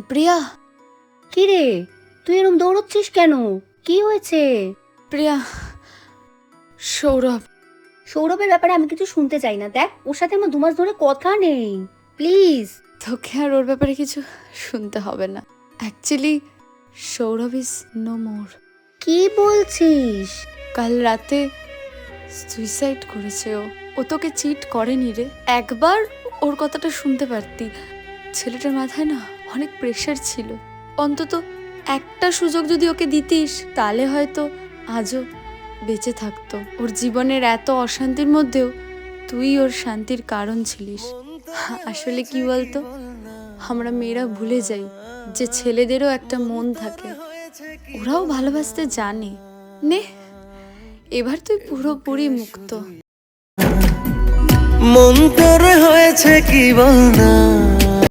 প্রিয়া। কি রে তুই এরম দৌড়চ্ছিস কেন? কি হয়েছে? প্রিয়া সৌরভ। সৌরভের ব্যাপারে আমি কিছু শুনতে চাই না দেখ ওর সাথে আমার দু মাস ধরে কথা নেই প্লিজ। তোকে আর ওর ব্যাপারে কিছু শুনতে হবে না। Actually Sourav is no more কি বলছিস? কাল রাতে সুইসাইড করেছে ও। ও তোকে চিট করেনি রে। একবার ওর কথাটা শুনতে পারতি। ছেলেটার মাথায় না অনেক প্রেশার ছিল। অন্তত একটা সুযোগ যদি ওকে দিতিস, তাহলে হয়তো আজও বেঁচে থাকতো। ওর জীবনের এত অশান্তির মধ্যেও তুই ওর শান্তির কারণ ছিলিস। আসলে কি বলতো? আমরা মেয়েরা ভুলে যাই যে ছেলেদেরও একটা মন থাকে। ওরাও ভালোবাসতে জানে। নে, এবার তুই পুরোপুরি মুক্ত। মন তোর হয়েছে কি বলনা?